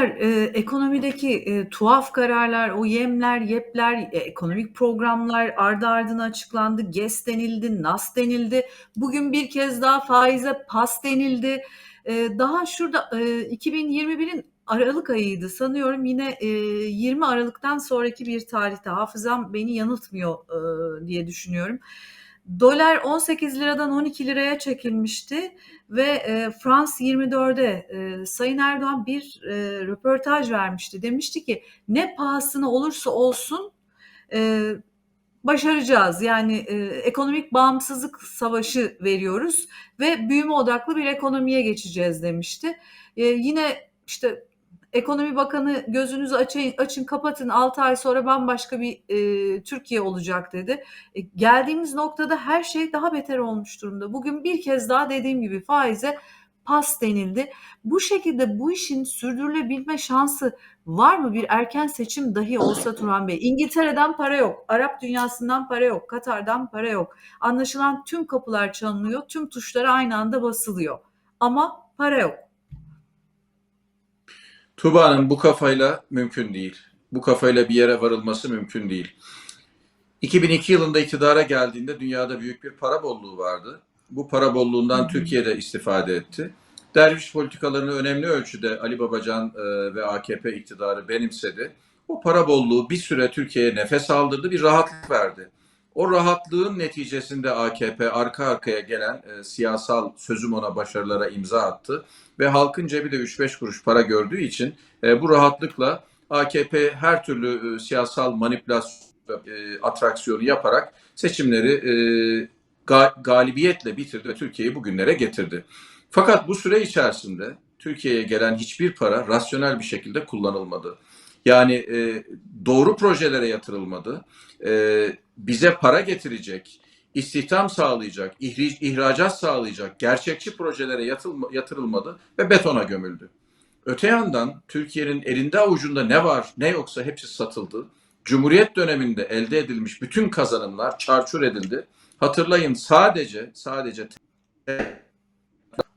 kadar, eee, ekonomideki, eee, tuhaf kararlar, o yemler, yepler, e ekonomik programlar ardı ardına açıklandı. GES denildi, NAS denildi. Bugün bir kez daha faize pas denildi. Eee, daha şurada, eee, 2021'in aralık ayıydı sanıyorum yine, eee, 20 Aralık'tan sonraki bir tarihte hafızam beni yanıltmıyor, ııı, diye düşünüyorum. Dolar ₺18'dan £12'ya çekilmişti ve, eee, France 24'de, eee, Sayın Erdoğan bir, eee, röportaj vermişti. Demişti ki ne pahasına olursa olsun, eee, başaracağız. Yani, eee, ekonomik bağımsızlık savaşı veriyoruz ve büyüme odaklı bir ekonomiye geçeceğiz demişti. Eee, yine işte Ekonomi Bakanı gözünüzü açayın açın kapatın 6 ay sonra bambaşka bir, eee, Türkiye olacak dedi. E, geldiğimiz noktada her şey daha beter olmuş durumda. Bugün bir kez daha dediğim gibi faize pas denildi. Bu şekilde bu işin sürdürülebilme şansı var mı? Bir erken seçim dahi olsa Turan Bey. İngiltere'den para yok, Arap dünyasından para yok, Katar'dan para yok. Anlaşılan tüm kapılar çalınıyor, tüm tuşlara aynı anda basılıyor ama para yok. Tuğba Hanım bu kafayla mümkün değil. Bu kafayla bir yere varılması mümkün değil. 2002 yılında iktidara geldiğinde dünyada büyük bir para bolluğu vardı. Bu para bolluğundan Türkiye'de istifade etti. Derviş politikalarını önemli ölçüde Ali Babacan e, ve AKP iktidarı benimsedi. O para bolluğu bir süre Türkiye'ye nefes aldırdı, bir rahatlık verdi. O rahatlığın neticesinde AKP arka arkaya gelen e, siyasal sözüm ona başarılara imza attı ve halkın cebi de 3-5 kuruş para gördüğü için e, bu rahatlıkla AKP her türlü e, siyasal manipülasyon e, atraksiyonu yaparak seçimleri e, ga, galibiyetle bitirdi ve Türkiye'yi bugünlere getirdi. Fakat bu süre içerisinde Türkiye'ye gelen hiçbir para rasyonel bir şekilde kullanılmadı. Yani e, doğru projelere yatırılmadı. E, bize para getirecek, istihdam sağlayacak, ihric, ihracat sağlayacak gerçekçi projelere yatılma, yatırılmadı ve betona gömüldü. Öte yandan Türkiye'nin elinde avucunda ne var ne yoksa hepsi satıldı. Cumhuriyet döneminde elde edilmiş bütün kazanımlar çarçur edildi. Hatırlayın sadece sadece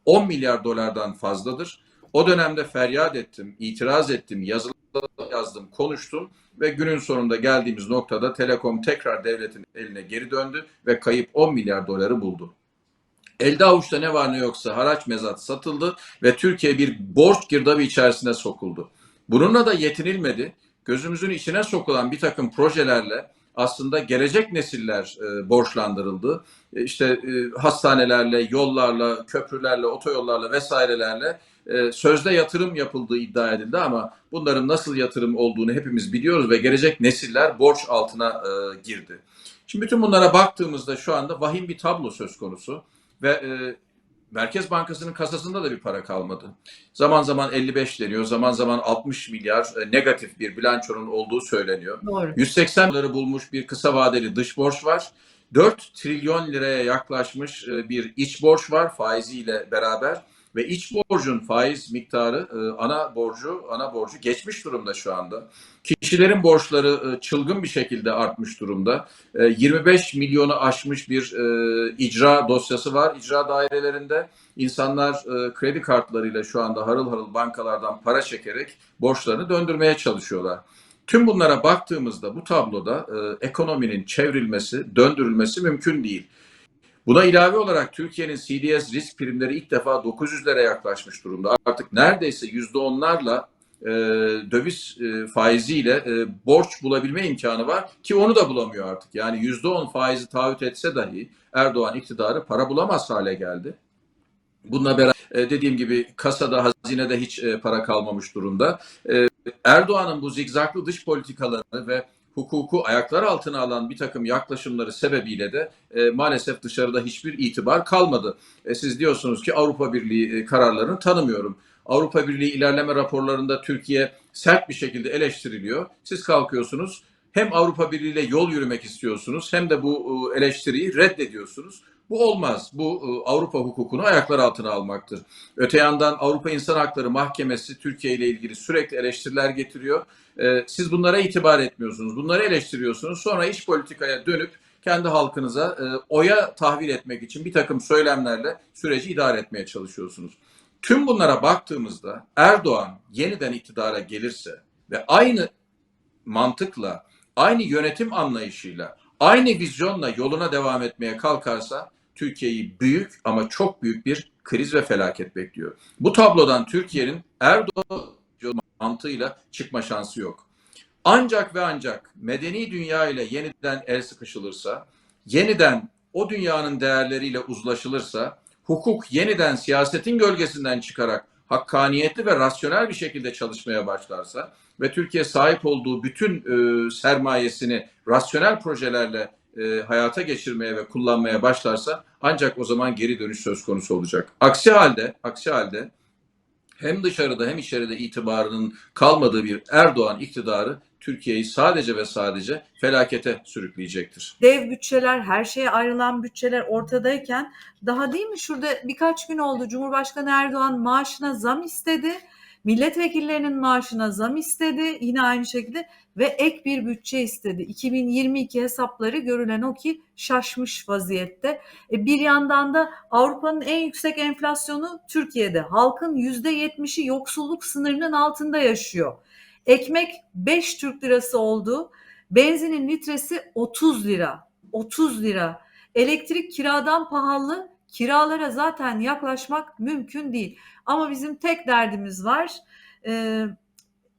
10 milyar dolardan fazladır. O dönemde feryat ettim, itiraz ettim, yazılı yazdım, konuştum ve günün sonunda geldiğimiz noktada Telekom tekrar devletin eline geri döndü ve kayıp 10 milyar doları buldu. Elde avuçta ne var ne yoksa haraç mezat satıldı ve Türkiye bir borç girdabı içerisine sokuldu. Bununla da yetinilmedi. Gözümüzün içine sokulan bir takım projelerle aslında gelecek nesiller e, borçlandırıldı. E, işte e, hastanelerle, yollarla, köprülerle, otoyollarla vesairelerle e, sözde yatırım yapıldığı iddia edildi ama bunların nasıl yatırım olduğunu hepimiz biliyoruz ve gelecek nesiller borç altına e, girdi. Şimdi bütün bunlara baktığımızda şu anda vahim bir tablo söz konusu ve e, Merkez Bankası'nın kasasında da bir para kalmadı. Zaman zaman 55 deniyor, zaman zaman 60 milyar e, negatif bir bilançonun olduğu söyleniyor. Doğru. 180 doları bulmuş bir kısa vadeli dış borç var. 4 trilyon liraya yaklaşmış bir iç borç var faiziyle beraber ve iç borcun faiz miktarı e, ana borcu ana borcu geçmiş durumda şu anda. Kişilerin borçları e, çılgın bir şekilde artmış durumda. 25 milyonu aşmış bir icra dosyası var icra dairelerinde. İnsanlar kredi kartlarıyla şu anda harıl harıl bankalardan para çekerek borçlarını döndürmeye çalışıyorlar. Tüm bunlara baktığımızda bu tabloda e, ekonominin çevrilmesi, döndürülmesi mümkün değil. Buna ilave olarak Türkiye'nin CDS risk primleri ilk defa 900'lere yaklaşmış durumda. Artık neredeyse %10'larla e, döviz e, faiziyle e, borç bulabilme imkanı var ki onu da bulamıyor artık. Yani %10 faizi taahhüt etse dahi Erdoğan iktidarı para bulamaz hale geldi. Bununla beraber e, dediğim gibi kasada, hazinede hiç e, para kalmamış durumda. E, Erdoğan'ın bu zigzaklı dış politikalarını ve hukuku ayaklar altına alan bir takım yaklaşımları sebebiyle de e, maalesef dışarıda hiçbir itibar kalmadı. E, siz diyorsunuz ki Avrupa Birliği e, kararlarını tanımıyorum. Avrupa Birliği ilerleme raporlarında Türkiye sert bir şekilde eleştiriliyor. Siz kalkıyorsunuz hem Avrupa Birliği ile yol yürümek istiyorsunuz hem de bu e, eleştiriyi reddediyorsunuz. Bu olmaz. Bu e, Avrupa hukukunu ayaklar altına almaktır. Öte yandan Avrupa İnsan Hakları Mahkemesi Türkiye ile ilgili sürekli eleştiriler getiriyor. E, siz bunlara itibar etmiyorsunuz. Bunları eleştiriyorsunuz. Sonra iç politikaya dönüp kendi halkınıza e, oya tahvil etmek için bir takım söylemlerle süreci idare etmeye çalışıyorsunuz. Tüm bunlara baktığımızda Erdoğan yeniden iktidara gelirse ve aynı mantıkla, aynı yönetim anlayışıyla, aynı vizyonla yoluna devam etmeye kalkarsa Türkiye'yi büyük ama çok büyük bir kriz ve felaket bekliyor. Bu tablodan Türkiye'nin Erdoğan mantığıyla çıkma şansı yok. Ancak ve ancak medeni dünya ile yeniden el sıkışılırsa, yeniden o dünyanın değerleriyle uzlaşılırsa, hukuk yeniden siyasetin gölgesinden çıkarak hakkaniyetli ve rasyonel bir şekilde çalışmaya başlarsa ve Türkiye sahip olduğu bütün e, sermayesini rasyonel projelerle e, hayata geçirmeye ve kullanmaya başlarsa ancak o zaman geri dönüş söz konusu olacak. Aksi halde, aksi halde hem dışarıda hem içeride itibarının kalmadığı bir Erdoğan iktidarı Türkiye'yi sadece ve sadece felakete sürükleyecektir. Dev bütçeler, her şeye ayrılan bütçeler ortadayken daha değil mi şurada birkaç gün oldu Cumhurbaşkanı Erdoğan maaşına zam istedi. Milletvekillerinin maaşına zam istedi yine aynı şekilde ve ek bir bütçe istedi. 2022 hesapları görülen o ki şaşmış vaziyette. E bir yandan da Avrupa'nın en yüksek enflasyonu Türkiye'de. Halkın %70'i yoksulluk sınırının altında yaşıyor. Ekmek 5 Türk lirası oldu. Benzinin litresi 30 lira. 30 lira. Elektrik kiradan pahalı. Kiralara zaten yaklaşmak mümkün değil. Ama bizim tek derdimiz var. Ee,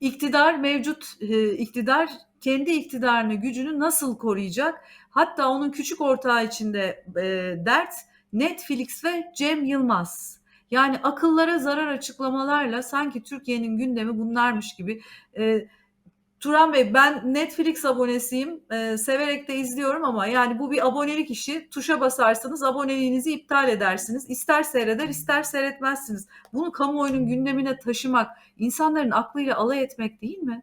iktidar mevcut e, iktidar kendi iktidarını, gücünü nasıl koruyacak? Hatta onun küçük ortağı içinde e, dert Netflix ve Cem Yılmaz. Yani akıllara zarar açıklamalarla sanki Türkiye'nin gündemi bunlarmış gibi. E, Turan Bey ben Netflix abonesiyim. E, severek de izliyorum ama yani bu bir abonelik işi. Tuşa basarsanız aboneliğinizi iptal edersiniz. İster seyreder ister seyretmezsiniz. Bunu kamuoyunun gündemine taşımak, insanların aklıyla alay etmek değil mi?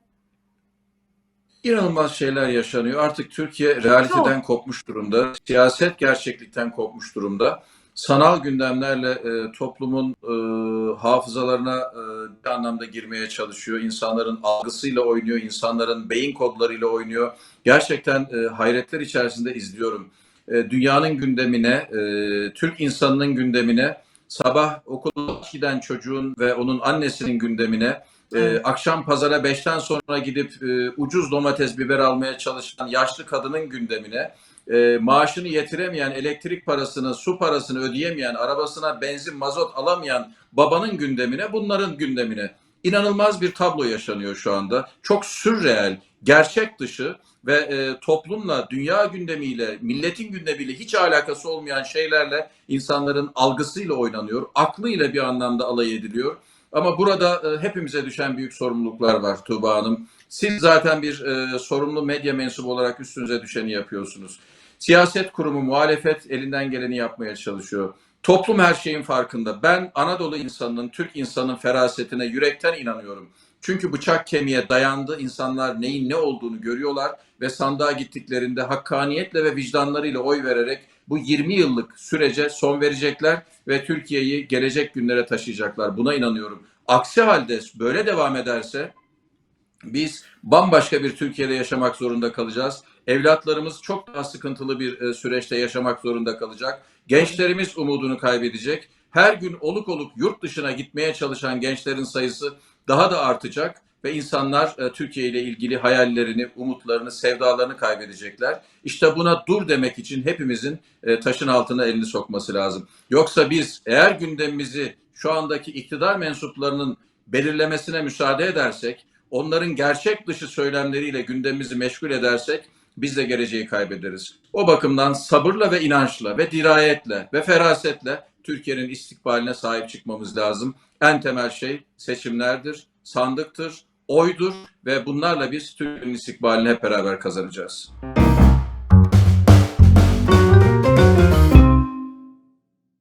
İnanılmaz şeyler yaşanıyor. Artık Türkiye realiteden kopmuş durumda. Siyaset gerçeklikten kopmuş durumda. Sanal gündemlerle e, toplumun e, hafızalarına e, bir anlamda girmeye çalışıyor. İnsanların algısıyla oynuyor, insanların beyin kodlarıyla oynuyor. Gerçekten e, hayretler içerisinde izliyorum. E, dünyanın gündemine, e, Türk insanının gündemine, sabah okula giden çocuğun ve onun annesinin gündemine, Evet. akşam pazara beşten sonra gidip e, ucuz domates biber almaya çalışan yaşlı kadının gündemine, e, maaşını yetiremeyen, elektrik parasını, su parasını ödeyemeyen, arabasına benzin, mazot alamayan babanın gündemine, bunların gündemine. İnanılmaz bir tablo yaşanıyor şu anda. Çok sürreel, gerçek dışı ve e, toplumla, dünya gündemiyle, milletin gündemiyle hiç alakası olmayan şeylerle insanların algısıyla oynanıyor, aklıyla bir anlamda alay ediliyor. Ama burada e, hepimize düşen büyük sorumluluklar var Tuğba Hanım. Siz zaten bir e, sorumlu medya mensubu olarak üstünüze düşeni yapıyorsunuz. Siyaset kurumu, muhalefet elinden geleni yapmaya çalışıyor. Toplum her şeyin farkında. Ben Anadolu insanının, Türk insanının ferasetine yürekten inanıyorum. Çünkü bıçak kemiğe dayandı. İnsanlar neyin ne olduğunu görüyorlar ve sandığa gittiklerinde hakkaniyetle ve vicdanlarıyla oy vererek bu 20 yıllık sürece son verecekler ve Türkiye'yi gelecek günlere taşıyacaklar. Buna inanıyorum. Aksi halde böyle devam ederse biz bambaşka bir Türkiye'de yaşamak zorunda kalacağız. Evlatlarımız çok daha sıkıntılı bir e, süreçte yaşamak zorunda kalacak. Gençlerimiz umudunu kaybedecek. Her gün oluk oluk yurt dışına gitmeye çalışan gençlerin sayısı daha da artacak ve insanlar e, Türkiye ile ilgili hayallerini, umutlarını, sevdalarını kaybedecekler. İşte buna dur demek için hepimizin e, taşın altına elini sokması lazım. Yoksa biz eğer gündemimizi şu andaki iktidar mensuplarının belirlemesine müsaade edersek, onların gerçek dışı söylemleriyle gündemimizi meşgul edersek biz de geleceği kaybederiz. O bakımdan sabırla ve inançla ve dirayetle ve ferasetle Türkiye'nin istikbaline sahip çıkmamız lazım. En temel şey seçimlerdir, sandıktır, oydur ve bunlarla biz Türkiye'nin istikbalini hep beraber kazanacağız.